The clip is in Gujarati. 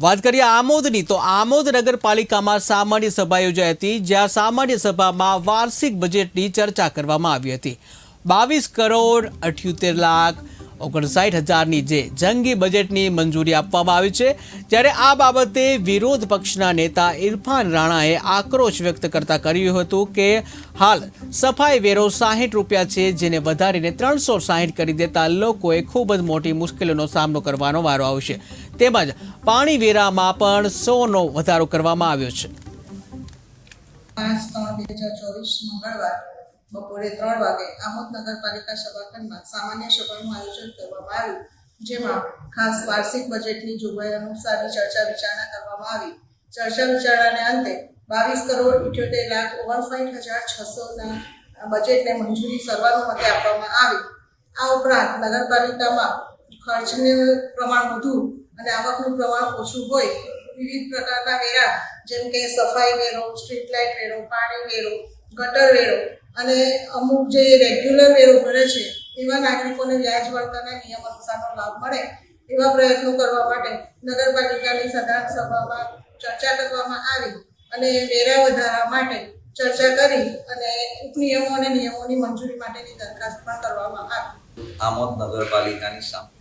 વાત કરીએ આમોદની, તો આમોદ નગરપાલિકામાં સામાન્ય સભા યોજાઈ હતી, જ્યાં સામાન્ય સભામાં વાર્ષિક બજેટની ચર્ચા કરવામાં આવી હતી. બાવીસ કરોડ અઠ્યોતેર લાખ ઓગણસાઠ હજારની જે જંગી બજેટની મંજૂરી આપવામાં આવી છે, જ્યારે આ બાબતે વિરોધ પક્ષના નેતા ઇરફાન રાણાએ આક્રોશ વ્યક્ત કરતા કર્યું હતું કે હાલ સફાઈ વેરો સાહીઠ રૂપિયા છે, જેને વધારીને ત્રણસો સાહીઠ કરી દેતા લોકોએ ખૂબ જ મોટી મુશ્કેલીનો સામનો કરવાનો વારો આવશે. તેમજ પાણી વેરામાં પણ સોનો વધારો કરવામાં આવ્યો છે. પાંચ ત્રણ બે હજાર ચોવીસ મંગળવાર બપોરે ત્રણ વાગે આમોદ નગરપાલિકા સભાખંડમાં સામાન્ય સભાનું આયોજન કરવામાં આવ્યું, જેમાં ખાસ વાર્ષિક બજેટની જોગવાઈ અનુસારની ચર્ચા વિચારણા કરવામાં આવી. ચર્ચા વિચારણાને અંતે બાવીસ કરોડ ઇઠ્યોતેર લાખ ઓગણસાઠ હજાર છસોના બજેટને મંજૂરી સર્વાનુમતે આપવામાં આવી. આ ઉપરાંત નગરપાલિકામાં ખર્ચનું પ્રમાણ વધુ અને આવકનું પ્રમાણ ઓછું હોય વિવિધ પ્રકારના વેરા, જેમ કે સફાઈ વેરો, સ્ટ્રીટ લાઇટ વેરો, પાણી વેરો, ગટર વેરો અને અમુક જે રેગ્યુલર વેરો ભરે છે, એવા નાગરિકોને વ્યાજ વળતરના નિયમ અનુસારનો લાભ મળે એવા પ્રયત્નો કરવા માટે નગરપાલિકાની સાધારણ સભામાં ચર્ચા કરવામાં આવી અને વેરા વધારા માટે ચર્ચા કરી અને ઉપનિયમો અને નિયમોની મંજૂરી માટેની દરખાસ્ત પણ કરવામાં આવી. આમોદ નગરપાલિકાની સામે.